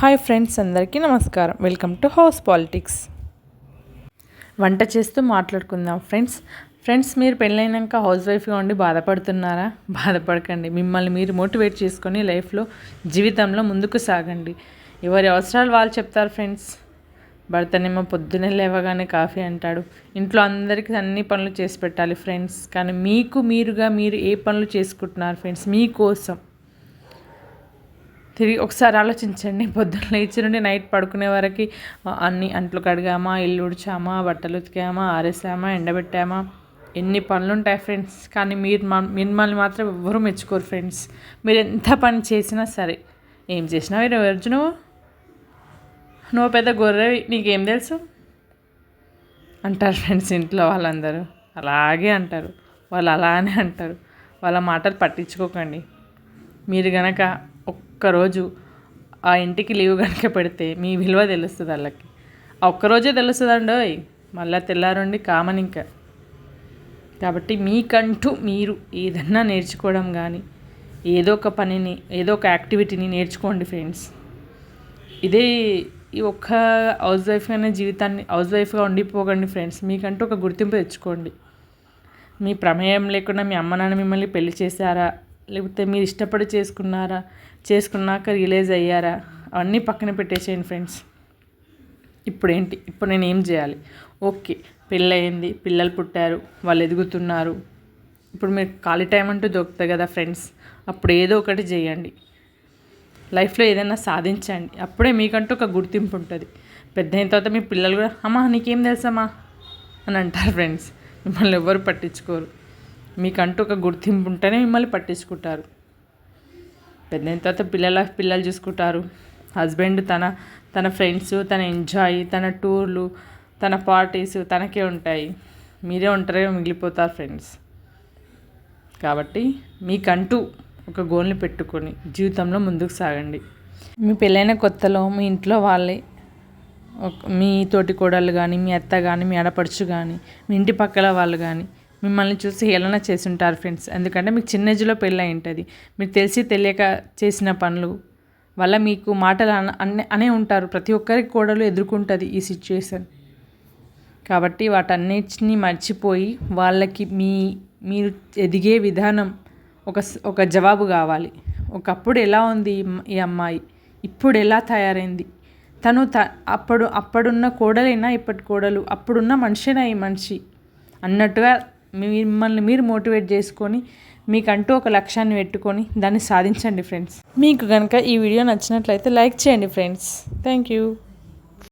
Hi friends అందరికీ నమస్కారం. Welcome to house politics. వంట చేస్తూ మాట్లాడుకుందాం ఫ్రెండ్స్. ఫ్రెండ్స్ మీరు పెళ్ళైనాక హౌస్ వైఫ్గా ఉండి బాధపడుతున్నారా? బాధపడకండి. మిమ్మల్ని మీరు మోటివేట్ చేసుకొని లైఫ్లో జీవితంలో ముందుకు సాగండి. ఎవరి అవసరాలు వాళ్ళు చెప్తారు ఫ్రెండ్స్. భర్తనేమో పొద్దున్నే లేవగానే కాఫీ అంటాడు. ఇంట్లో అందరికీ అన్ని పనులు చేసి పెట్టాలి ఫ్రెండ్స్. కానీ మీకు మీరుగా మీరు ఏ పనులు చేసుకుంటున్నారు ఫ్రెండ్స్? మీకోసం. తిరిగి ఒకసారి ఆలోచించండి. పొద్దున్న లేచి నుండి నైట్ పడుకునే వరకు అన్ని అంట్లు కడిగామా ఇల్లు ఉడిచామా బట్టలు ఉతికామా ఆరేసామా ఎండబెట్టామా? ఎన్ని పనులు ఉంటాయి ఫ్రెండ్స్. కానీ మీరు మిమ్మల్ని మాత్రం ఎవ్వరూ మెచ్చుకోరు ఫ్రెండ్స్. మీరు ఎంత పని చేసినా సరే. ఏం చేసినావు ఈరోజు నువ్వు నువ్వు పెద్ద గొర్రెవి నీకేం తెలుసు? అంటారు ఫ్రెండ్స్ ఇంట్లో వాళ్ళందరూ. అలాగే అంటారు. వాళ్ళు అలానే అంటారు. వాళ్ళ మాటలు పట్టించుకోకండి. మీరు గనక ఒక్కరోజు ఆ ఇంటికి లీవ్ కనుక పెడితే మీ విలువ తెలుస్తుంది వాళ్ళకి. ఆ ఒక్కరోజే తెలుస్తుందండి మళ్ళీ తెల్లారండి కామన్ ఇంకా. కాబట్టి మీకంటూ మీరు ఏదన్నా నేర్చుకోవడం కానీ ఏదో ఒక పనిని ఏదో ఒక యాక్టివిటీని నేర్చుకోండి ఫ్రెండ్స్. ఇదే ఈ ఒక్క హౌస్ వైఫ్గానే జీవితాన్ని హౌస్ వైఫ్గా ఉండిపోకండి ఫ్రెండ్స్. మీకంటూ ఒక గుర్తింపు తెచ్చుకోండి. మీ ప్రమేయం లేకుండా మీ అమ్మ నాన్న మిమ్మల్ని పెళ్ళి చేశారా? లేకపోతే మీరు ఇష్టపడి చేసుకున్నారా చేసుకున్నాక రియలైజ్ అయ్యారా? అవన్నీ పక్కన పెట్టేసేయండి ఫ్రెండ్స్. ఇప్పుడు ఏంటి ఇప్పుడు నేను ఏం చేయాలి? ఓకే పెళ్ళయింది పిల్లలు పుట్టారు వాళ్ళు ఎదుగుతున్నారు. ఇప్పుడు మీరు ఖాళీ టైం అంటూ దొరుకుతుంది కదా ఫ్రెండ్స్. అప్పుడు ఏదో ఒకటి చేయండి. లైఫ్లో ఏదైనా సాధించండి. అప్పుడే మీకంటూ ఒక గుర్తింపు ఉంటుంది. పెద్ద అయిన తర్వాత మీ పిల్లలు కూడా అమ్మా నీకేం తెలుసమ్మా? అని అంటారు ఫ్రెండ్స్. మిమ్మల్ని ఎవ్వరు పట్టించుకోరు. మీకంటూ ఒక గుర్తింపు ఉంటేనే మిమ్మల్ని పట్టించుకుంటారు. పెద్దయిన తర్వాత పిల్లల పిల్లలు చూసుకుంటారు. హస్బెండ్ తన తన ఫ్రెండ్స్ తన ఎంజాయ్ తన టూర్లు తన పార్టీస్ తనకే ఉంటాయి. మీరే ఉంటారే మిగిలిపోతారు ఫ్రెండ్స్ కాబట్టి మీకంటూ ఒక గోల్ని పెట్టుకొని జీవితంలో ముందుకు సాగండి. మీ పెళ్ళైన కొత్తలో మీ ఇంట్లో వాళ్ళే మీ తోటి కోడళ్ళు కానీ మీ అత్త కానీ మీ ఆడపడుచు కానీ మీ ఇంటి పక్కల వాళ్ళు కానీ మిమ్మల్ని చూసి హేళన ఉంటారు ఫ్రెండ్స్. ఎందుకంటే మీకు చిన్న ఏజ్లో పెళ్ళి ఉంటుంది మీరు తెలిసి తెలియక చేసిన పనులు వల్ల మీకు మాటలు అనే అనే ఉంటారు. ప్రతి ఒక్కరికి కోడలు ఎదుర్కొంటుంది ఈ సిచ్యువేషన్ కాబట్టి వాటన్నిటిని మర్చిపోయి వాళ్ళకి మీ మీరు ఎదిగే విధానం ఒక ఒక జవాబు కావాలి. ఒకప్పుడు ఎలా ఉంది ఈ అమ్మాయి? ఇప్పుడు ఎలా తయారైంది? తను త అప్పుడు అప్పుడున్న కోడలైనా ఇప్పటి కోడలు అప్పుడున్న మనిషినా ఈ మనిషి? అన్నట్టుగా మిమ్మల్ని మీరు మోటివేట్ చేసుకొని మీకంటూ ఒక లక్ష్యాన్ని పెట్టుకొని దాన్ని సాధించండి ఫ్రెండ్స్. మీకు కనుక ఈ వీడియో నచ్చినట్లయితే లైక్ చేయండి ఫ్రెండ్స్. Thank you.